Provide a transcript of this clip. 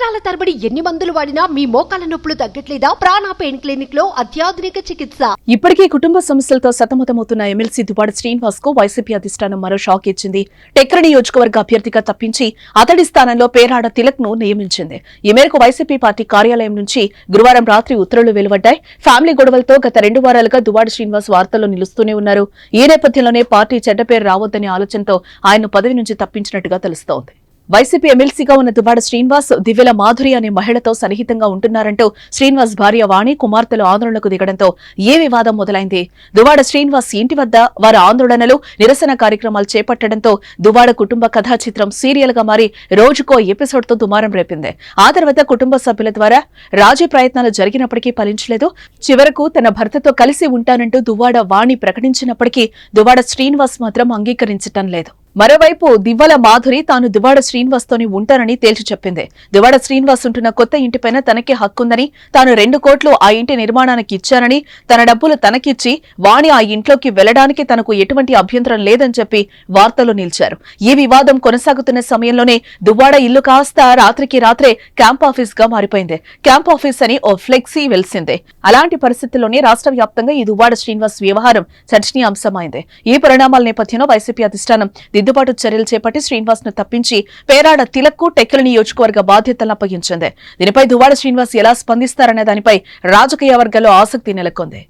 సంవత్సరాల తరబడి ఎన్ని మందులు వాడినా మీ మోకాల నొప్పులు తగ్గట్లేదా? ప్రాణ పెయిన్ క్లినిక్లో అత్యాధునిక చికిత్స. ఇప్పటికే కుటుంబ సమస్యలతో సతమతమవుతున్న ఎమ్మెల్సీ దువ్వాడ శ్రీనివాస్కు వైసీపీ అధిష్టానం మరో షాక్ ఇచ్చింది. టెక్కర నియోజకవర్గ అభ్యర్థిగా తప్పించి అతడి స్థానంలో పేరాడ తిలక్ను నియమించింది. ఈ మేరకు వైసీపీ పార్టీ కార్యాలయం నుంచి గురువారం రాత్రి ఉత్తర్వులు వెలువడ్డాయి. ఫ్యామిలీ గొడవలతో గత రెండు వారాలుగా దువ్వాడ శ్రీనివాస్ వార్తల్లో నిలుస్తూనే ఉన్నారు. ఈ నేపథ్యంలోనే పార్టీ చెడ్డ పేరు రావద్దనే ఆలోచనతో ఆయన పదవి నుంచి తప్పించినట్టుగా తెలుస్తోంది. వైసీపీ ఎమ్మెల్సీగా ఉన్న దువ్వాడ శ్రీనివాస్ దివ్యల మాధురి అనే మహిళతో సన్నిహితంగా ఉంటున్నారంటూ శ్రీనివాస్ భార్య వాణి కుమార్తెలు ఆందోళనకు దిగడంతో ఏ వివాదం మొదలైంది? దువాడ శ్రీనివాస్ ఇంటి వద్ద వారి ఆందోళనలు నిరసన కార్యక్రమాలు చేపట్టడంతో దువాడ కుటుంబ కథా చిత్రం సీరియల్గా మారి రోజుకో ఎపిసోడ్తో దుమారం రేపింది. ఆ తర్వాత కుటుంబ సభ్యుల ద్వారా రాజీ ప్రయత్నాలు జరిగినప్పటికీ ఫలించలేదు. చివరకు తన భర్తతో కలిసి ఉంటానంటూ దువాడ వాణి ప్రకటించినప్పటికీ దువాడ శ్రీనివాస్ మాత్రం అంగీకరించటం లేదు. మరోవైపు దివ్వల మాధురి తాను దువ్వాడ శ్రీనివాస్తోని ఉంటానని తేల్చి చెప్పింది. దువ్వాడ శ్రీనివాస్ ఉంటున్న కొత్త ఇంటిపైన తనకే హక్కుందని తాను రెండు కోట్లు ఆ ఇంటి నిర్మాణానికి ఇచ్చానని తన డబ్బులు తనకిచ్చి వాణి ఆ ఇంట్లోకి వెళ్ళడానికి తనకు ఎటువంటి అభ్యంతరం లేదని చెప్పి వార్తలు నిలిచారు. ఈ వివాదం కొనసాగుతున్న సమయంలోనే దువ్వాడ ఇల్లు కాస్త రాత్రికి రాత్రే క్యాంప్ ఆఫీస్గా మారిపోయింది. క్యాంప్ ఆఫీస్ అని ఓ ఫ్లెక్సీ వెలిసిందే. అలాంటి పరిస్థితుల్లోనే రాష్ట్ర వ్యాప్తంగా ఈ దువ్వాడ శ్రీనివాస్ వ్యవహారం చర్చనీయాంశమైంది. ఈ పరిణామాల నేపథ్యంలో వైసీపీ అధిష్టానం దిద్దుబాటు చర్యలు చేపట్టి శ్రీనివాస్ను తప్పించి పేరాడ తిలక్కు టెక్కల నియోజకవర్గ బాధ్యతలను అప్పగించింది. దీనిపై దువ్వాడ శ్రీనివాస్ ఎలా స్పందిస్తారనే దానిపై రాజకీయ వర్గాల్లో ఆసక్తి నెలకొంది.